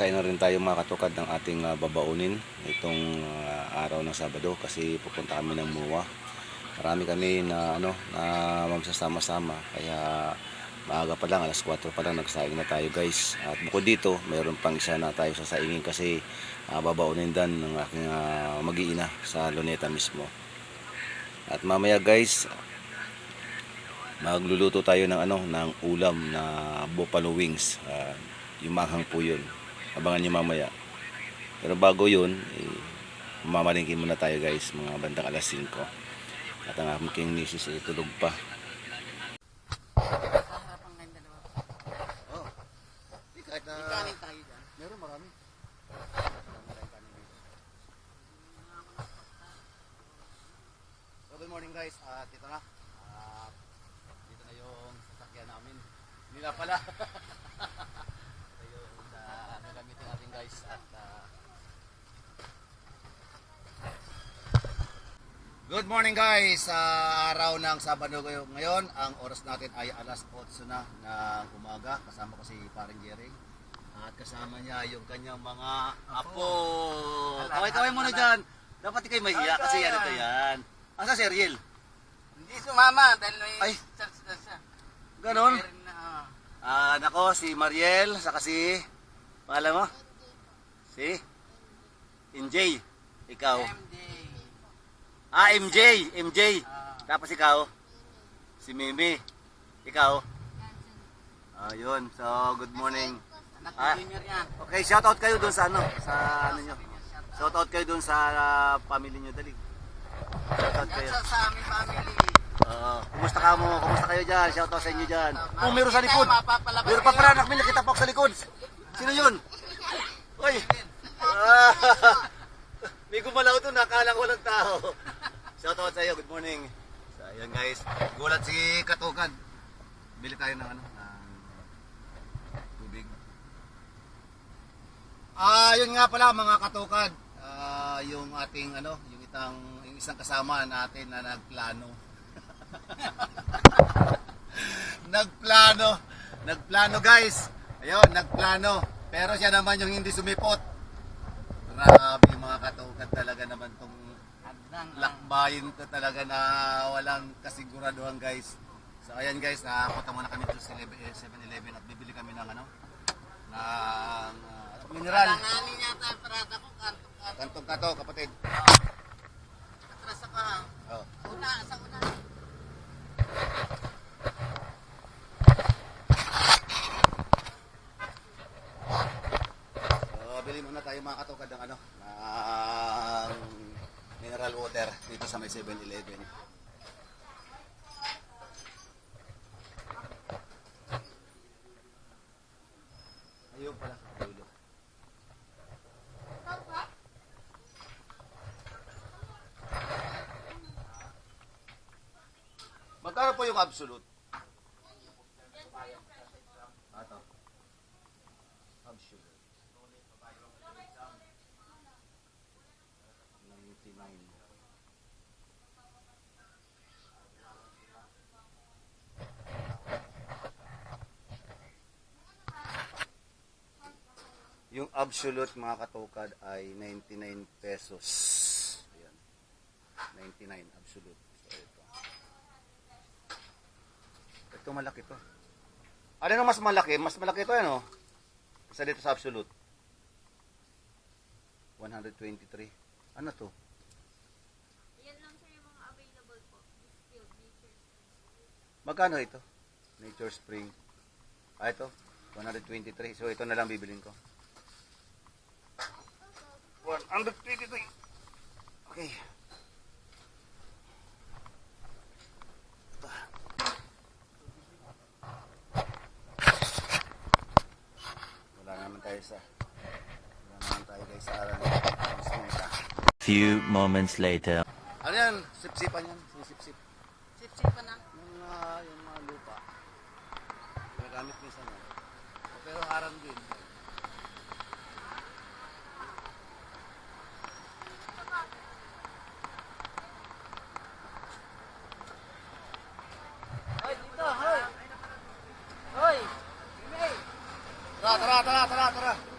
Magsasain na rin tayo mga katukad ng ating ah, babaunin itong ah, araw ng Sabado kasi pupunta kami ng MUA. Marami kami na ano na magsasama-sama kaya maaga pa lang alas 4 pa lang nagsaing na tayo guys. At bukod dito, mayroon pang isa na tayo sasaingin kasi ah, babaunin dan ng aking ah, mag-iina sa Luneta mismo. At mamaya guys, magluluto tayo ng ano ng ulam na buffalo wings. Ah, yung manghang po yun. Abangan nyo mamaya. Pero bago yun, eh, mamalingkin muna tayo guys, mga bandang alas 5. At ang aking misis ay tulog pa. Harapan kayong dalawa. Oh. Di kahit na... Ikanin tayo dyan. Meron marami. So, good morning guys. At ito na. At dito na yung sasakyan namin. Nila pala. ito yung uh, nagamitin natin guys. At ah, Good morning guys! Sa araw ng Sabado ngayon, ngayon, ang oras natin ay alas 8 na ng umaga. Kasama ko si Parang Jerry. At kasama niya yung kanyang mga apo. Kaway-kaway muna dyan. Dapat kayo mahiya kasi yan ito yan. Asa si Ariel? Hindi sumama dahil may Ay. church na siya. Ganon? Meron na, ah. Ah, nako, si Mariel, saka si... Pangalan mo? Si? MJ. Ikaw. MD. Ah, MJ. MJ. Ah. Tapos ikaw? Si Mimi. Ikaw? Ayun. So, good morning. Anak Ah. ni Junior yan. Okay, shout out kayo doon sa ano, sa ano nyo. Shout out kayo doon sa ah, family nyo, dali. Shout out Yan kayo. sa, sa aming family. Oo. kumusta ka mo? Kumusta kayo dyan? Shout out sa inyo dyan. Ah, Oh, meron sa likod. mapapalabas Meron pa kayo. pala anak may nakita pa ako sa likod. Sino yun? Uy. Ah, may gumalaw doon, nakala ko walang tao. Shout out sa iyo, good morning. So, ayun guys, gulat si Katukan. Bili tayo ng ano, ng tubig. Ah, yun nga pala mga katukad. Ah, yung ating ano, yung itang yung isang kasama natin na nagplano. nagplano. Nagplano guys. Ayun, nagplano. Pero siya naman yung hindi sumipot. Grabe mga katukad talaga naman tong. Lakbayin to talaga na walang kasiguraduhan guys. So ayan guys, nakapunta muna kami sa 7-Eleven at bibili kami ng ano, ng ah, mineral. Langanin yata ang parada ko. Kanto-kanto. Kantong kato kapatid. Atras ako. ah. Oh. Una, sa una. So, bili muna tayo mga katukad ng ano, water dito sa may 7-Eleven. Ayun pala sa dulo. Magkano po yung absolute? Yung absolute mga katukad ay 99 pesos. Ayan. 99 absolute. So ito. Ito malaki to. Ano nang mas malaki? Mas malaki to ano? Isa dito sa absolute. 123. Ano to? Yan lang sir yung mga available po. Distilled nature. Magkano ito? Nature Spring. Ah, ito. 123. So, ito na lang bibilin ko. 123. Okay. Wala naman tayo sa wala naman tayo guys sa araw ng Few moments later. Ano yan? Sip-sipan yan. Sip-sip. Sip-sip pa na. Yung, ah, yung mga lupa. Ginagamit minsan yan. Pero harang din. Hoy, dito, hoy. Hoy. Hey. Tara, tara, tara, tara, tara.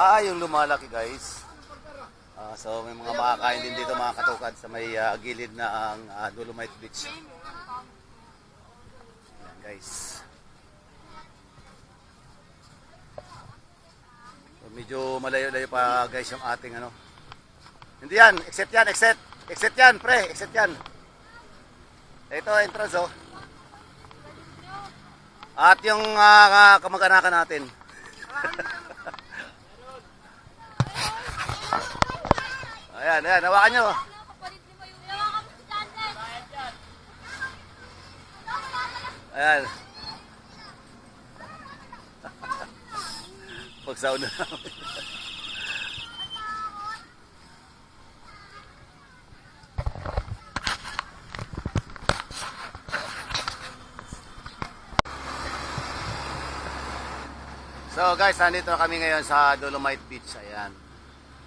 Ah, yung lumalaki guys. Ah, so may mga makakain din dito mga katukad sa may ah, gilid na ang ah, Dolomite Beach. Yan, guys. So, medyo malayo-layo pa guys yung ating ano. Hindi yan, exit yan, exit. Exit yan, pre, exit yan. Ito entrance oh. At yung ah, kamag-anakan natin. Ayan, ayan, hawakan nyo. Ayan. Pagsauna namin. So guys, nandito na kami ngayon sa Dolomite Beach. Ayan.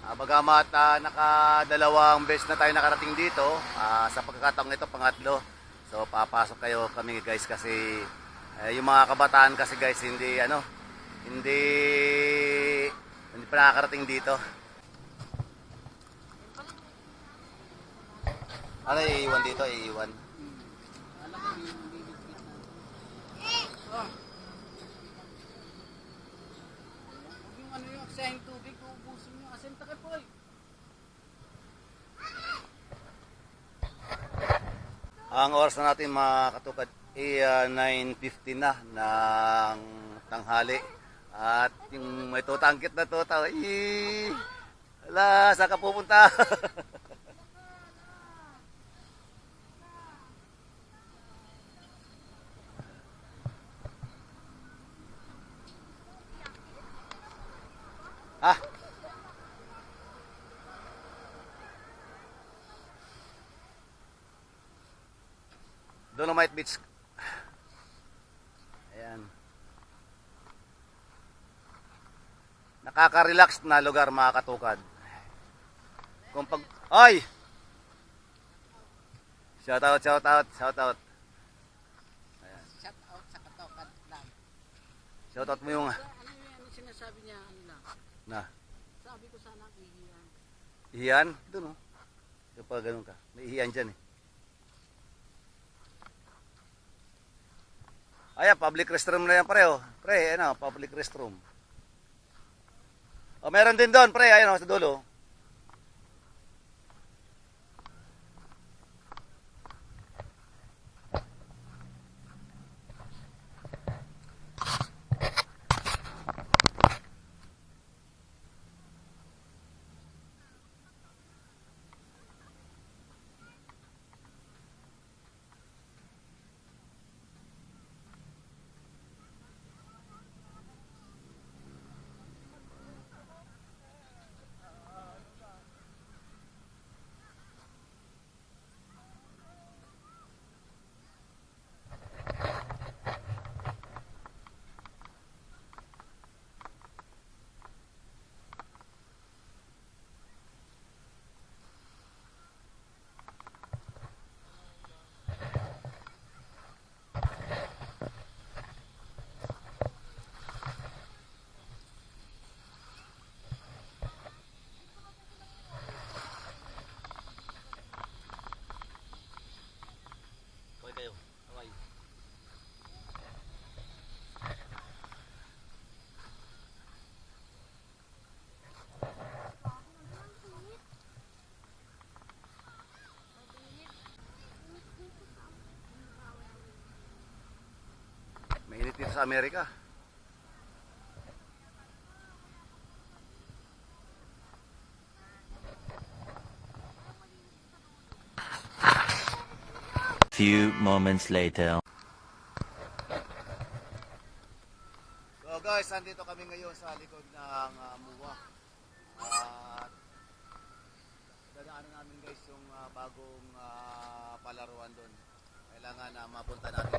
Uh, bagamat ah, nakadalawang beses na tayo nakarating dito, ah, sa pagkakataong ito, pangatlo. So papasok kayo kami guys kasi eh, yung mga kabataan kasi guys hindi ano, hindi hindi pa nakakarating dito. Ano iiwan dito? Iiwan. Huwag yung ano yung aksayang tubig, uubusin yung asin takip po eh. Ang oras na natin mga katukad ay ah, 9.50 na ng tanghali. At yung may tutangkit na tuta, eh, ala, saan ka pupunta? ah, Beach. Ayan. Nakaka-relax na lugar mga katukad. Kung pag... Ay! Shout out, shout out, shout out. Shout out sa katokat lang. Shout out mo yung... Ano yung ano sinasabi niya, ano lang. Na, Sabi ko sana, ihiyan. ihiyan? Doon oh. Kapag ganun ka. May ihiyan dyan eh. Ayan, public restroom na yan pre oh. Pre, ano, public restroom. Oh, meron din doon pre, ayun oh, sa dulo. Okay kayo. Okay. Mainit dito sa Amerika. Few moments later. So guys, nandito kami ngayon sa likod ng uh, MUA. At dadaanan namin guys yung ah, bagong ah, palaruan doon. Kailangan na mapunta natin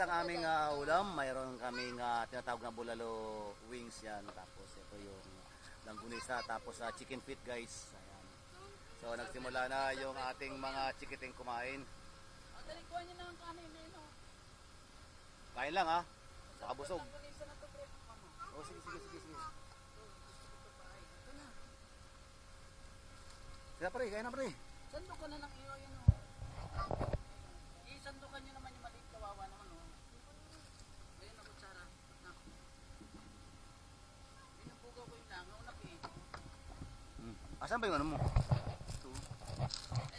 Guys ang aming ah, ulam. Mayroon kaming ah, tinatawag na bulalo wings yan. Tapos ito yung langgunisa. Tapos ah, chicken feet guys. Ayan. So nagsimula na yung ating mga chikiting kumain. Dali, kuha niyo na ang kanin. Oh. Kain lang ha. Baka busog. Oh, sige, sige, sige, sige. Sige pre, kain na pre. Sando ka na ng iyo, yun o. Isandukan nyo naman yung maliit kawawa naman o. Ayun na kutsara. Na. Binubugaw ko yung langaw na eh. Hmm. Asan ba yung ano mo? Eh,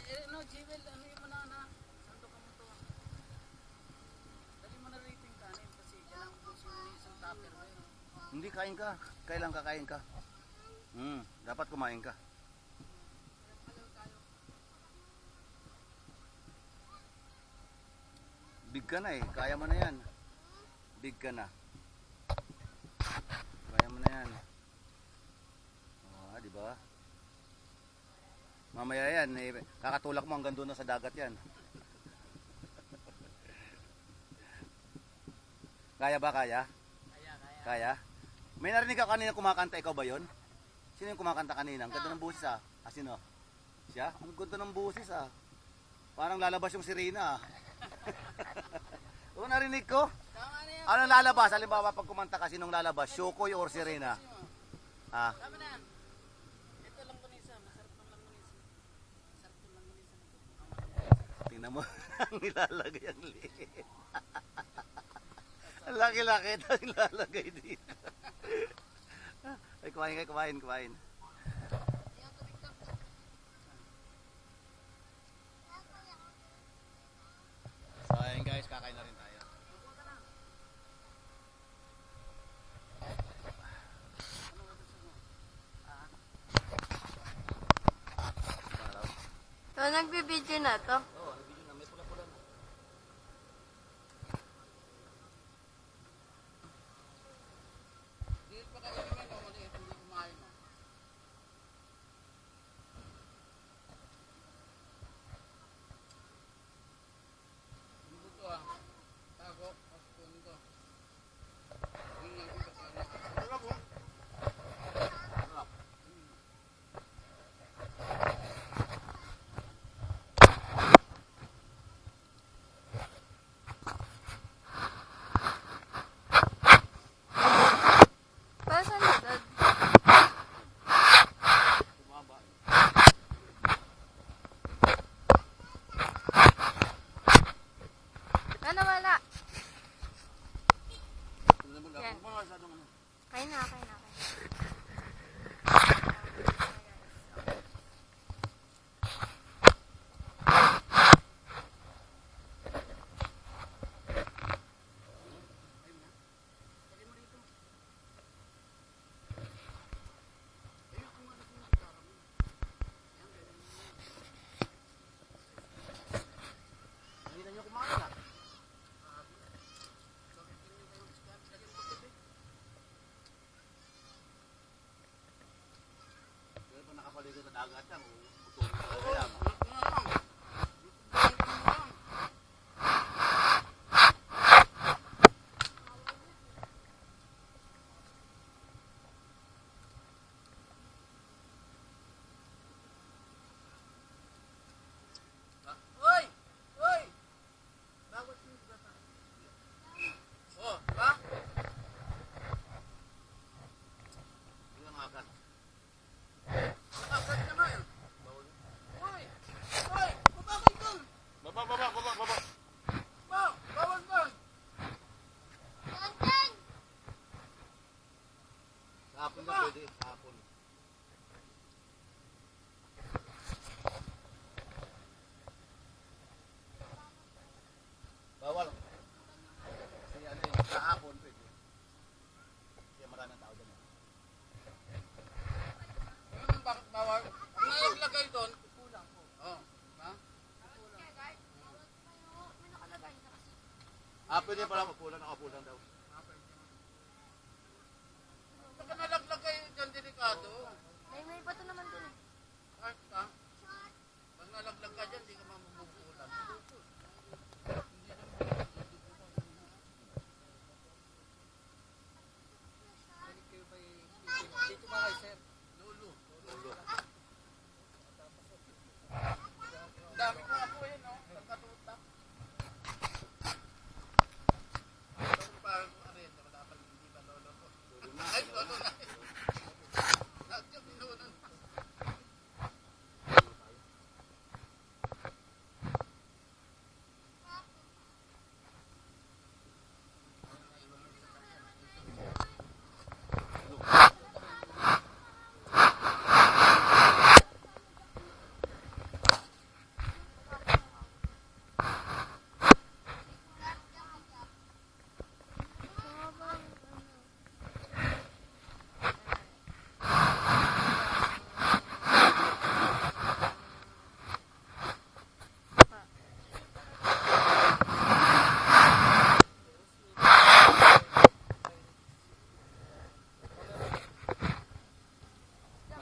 eh, no, Jewel, ano yun mo na na? Sandukan mo to. Dali mo na yung kanin kasi kailangan po yung isang tupper mo yun. Hindi, kain ka. Kailan kakain ka? Hmm, dapat kumain ka. Big ka na eh. Kaya mo na yan. Big ka na. Kaya mo na yan. Ah, di ba? Mamaya yan, eh, kakatulak mo hanggang doon na sa dagat yan. kaya ba, kaya? Kaya, kaya. Kaya? May narinig ka kanina kumakanta, ikaw ba yon? Sino yung kumakanta kanina? Ang ganda ng busis ah. Ah, sino? Siya? Ang ganda ng busis ah. Parang lalabas yung sirena ah. Oo, narinig ko. Anong lalabas? Halimbawa pag kumanta ka, sinong lalabas? Shukoy or sirena? Ah, Tama na yan. Ito lang kunisa. Masarap tong lang kunisa. Masarap tong lang kunisa. Tingnan mo. ang nilalagay ang liit. ang laki-laki ang nilalagay dito. Ay, kumain kayo, kumain, kumain. So ayun guys, kakain na rin tayo. So, nagbibideo na to. Oo, oh, video na may pula-pula na. Hindi pa kayo naman o maliit hindi kumain mo. Ano to ah? Tago, paspun to. Yun lang yung kasama. Para saan na, Dad? Tumaba. Ano, wala. Ano naman Yan. ako? Masyadong ano. Kain na, kain na, kain na. Hindi na niyo kumain ah. Pero pa nakapaligo sa dagat yan, utulog ka Oo, yan. ano lang. Dito mo lang. Hoy! Hoy! Bawat yung bata. Oh, ba? Hindi ang akat. Akat na nga yun. Ah, pwede pala mapulang, nakapulang daw. Baka nalaglag kayo dyan delikado. May may bato naman dun eh. Kahit ka. Pag nalaglag ka dyan, di ka mamubulan. Dito ba kayo, sir? Lulu. Lulu. Ang dami ko nga po yun, no? Nagkatutak. Ito pa ang arena, wala pa hindi ba lolo ko? Ay, lolo na. Nagyan, lolo na.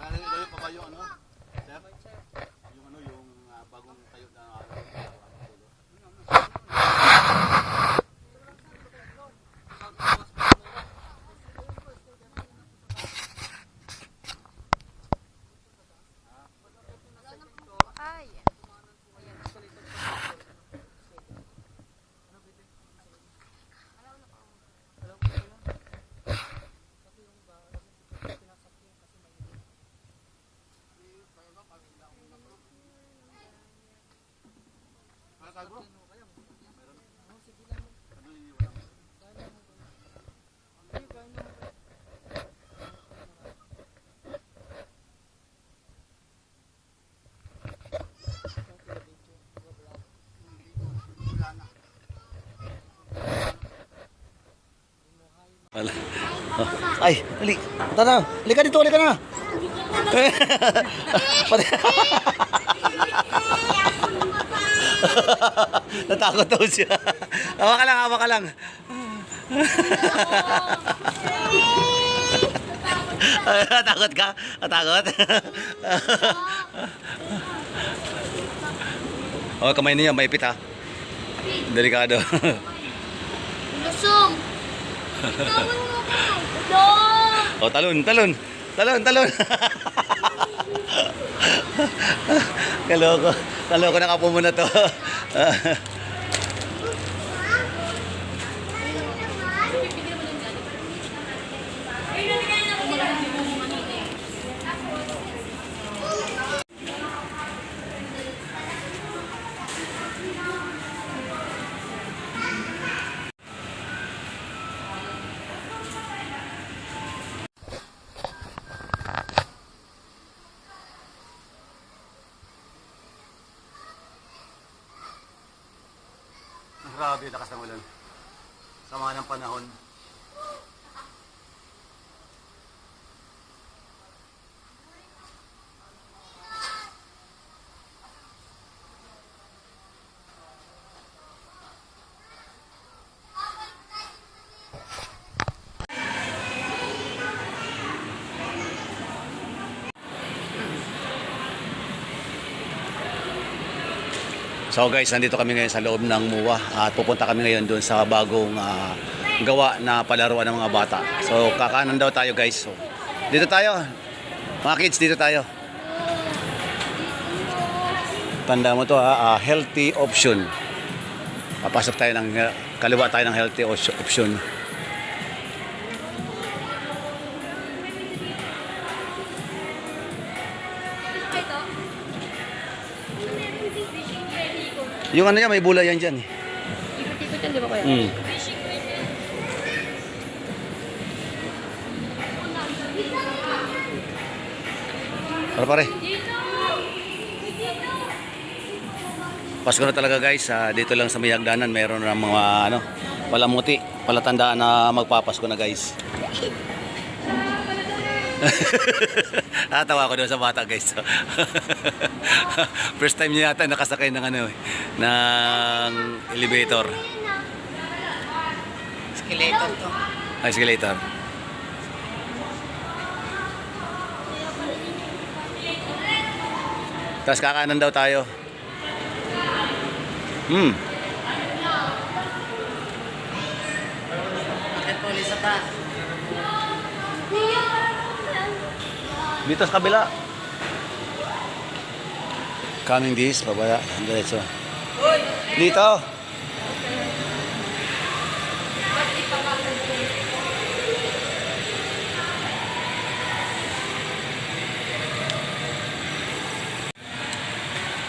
Ngayon pa ba yung ano? Sir? Yung ano, yung ah, bagong tayo na ano? Ay. Ano tawag bro? Ay, hali. Punta na. Halika dito, halika na. Pati- Natakot daw siya. Hawa ka lang, hawa ka lang. Natakot ka? Natakot? oh, kamay niya, maipit ha. Delikado. Lusog. Tawag mo ko. Oh, talon, talon. Talon, talon. Kaloko. Kaloko na kapo muna to. Grabe, lakas ng ulan. Sama ng panahon. So guys, nandito kami ngayon sa loob ng MUA at pupunta kami ngayon doon sa bagong ah, gawa na palaruan ng mga bata. So kakanan daw tayo guys. So, dito tayo. Mga kids, dito tayo. Tanda mo to ha, ah, healthy option. Papasok tayo ng kaliwa tayo ng healthy option. Yung ano yan, may bulay yan dyan. eh. Ikot-ikot yan, di ba kuya? Mm. Para pare. Pasko na talaga guys, ah, dito lang sa may hagdanan meron ng mga ano, palamuti, palatandaan na magpapasko na guys. Natawa ko doon sa bata guys. First time niya yata nakasakay ng ano eh, ng elevator. Skeleton to. Ay, sige later. Tapos kakanan daw tayo. Hmm. Bakit po ulit sa taas? Dito sa kabila. Coming this, pabaya. Diretso. Dito.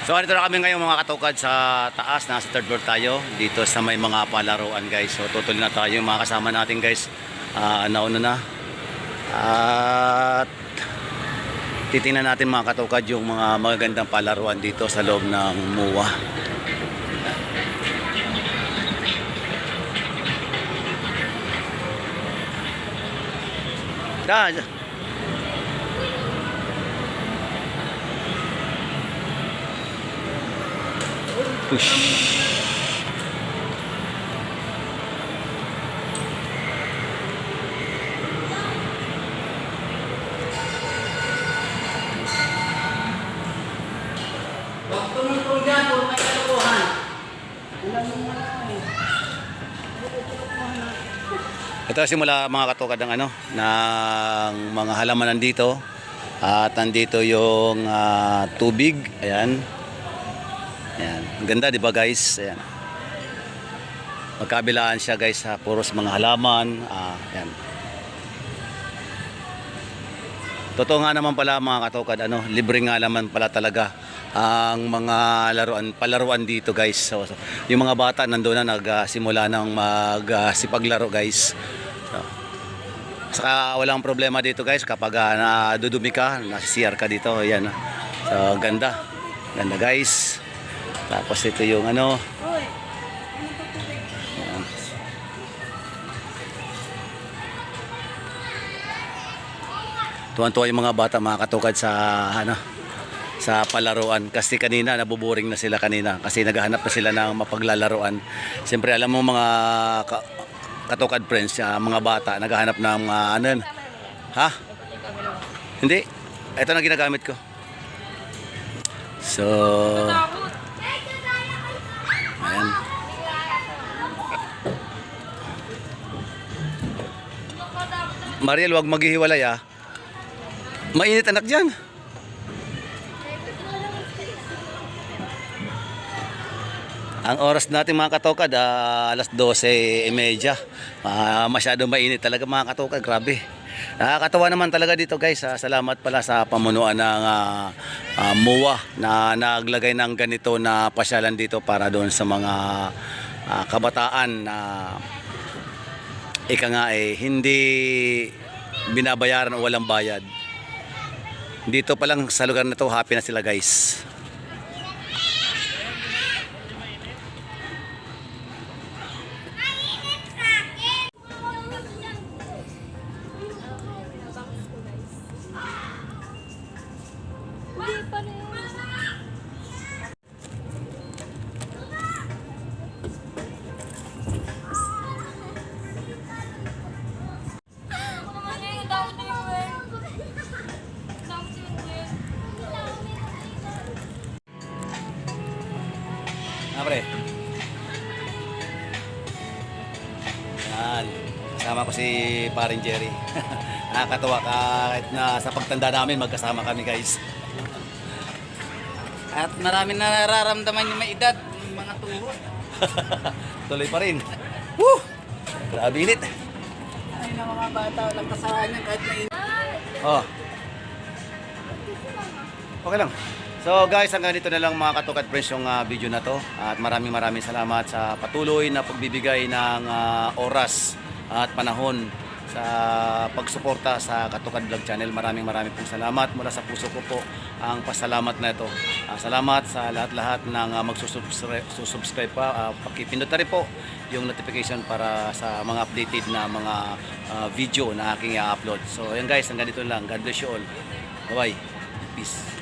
So dito na kami ngayon mga katukad sa taas, nasa third floor tayo dito sa may mga palaruan guys. So tutuloy na tayo mga kasama natin guys. Ah, nauna na. At titingnan natin mga katukad yung mga magagandang palaruan dito sa loob ng MUA. Da, da. Push. Huwag tumutong dyan, puro may kalokohan. Ulan mo nga eh. Ito simula mga katukad ng ano, ng mga halaman nandito. At nandito yung ah, tubig. Ayan. Ayan. Ang ganda, di ba guys? Ayan. Magkabilaan siya guys sa puros mga halaman. Ah, ayan. Totoo nga naman pala mga katukad, ano, libre nga naman pala talaga ang mga laruan, palaruan dito guys. So, yung mga bata nandoon na nagsimula ng magsipaglaro guys. Saka walang problema dito guys kapag uh, nadudumi ka, nasi-CR ka dito, ayan. So, ganda. Ganda guys. Tapos ito yung ano, Ayan. Tuwan-tuwa yung mga bata mga katukad sa ano sa palaruan kasi kanina nabuboring na sila kanina kasi naghahanap na sila ng mapaglalaruan. Siyempre alam mo mga ka- katukad friends, ah, mga bata naghahanap ng mga ano yun? Ha? Hindi. Ito na ginagamit ko. So, ayan. Mariel, wag maghihiwalay ah. Mainit anak dyan. Ang oras natin mga katokad, ah, alas 12.30. Ah, masyado mainit talaga mga katokad, grabe. Nakakatawa naman talaga dito guys. Ah, salamat pala sa pamunuan ng ah, ah, MUA na naglagay ng ganito na pasyalan dito para doon sa mga ah, kabataan na ika nga eh, hindi binabayaran o walang bayad. Dito pa lang sa lugar na to, happy na sila guys. Paring Jerry. Nakakatawa kahit na sa pagtanda namin magkasama kami guys. At maraming nararamdaman yung may edad, yung mga tuhod. Tuloy pa rin. Woo! Grabe init. Ay, na mga bata, walang kasalanan yan kahit may Oh. Okay lang. So guys, hanggang dito na lang mga katukad friends yung ah, video na to. At maraming maraming salamat sa patuloy na pagbibigay ng ah, oras at panahon sa pagsuporta sa Katukad Vlog Channel. Maraming maraming pong salamat. Mula sa puso ko po ang pasalamat na ito. Ah, salamat sa lahat-lahat ng uh, magsusubscribe susubscribe pa. Ah, pakipindot rin po yung notification para sa mga updated na mga ah, video na aking i-upload. So, yun guys, hanggang dito lang. God bless you all. Bye-bye. Peace.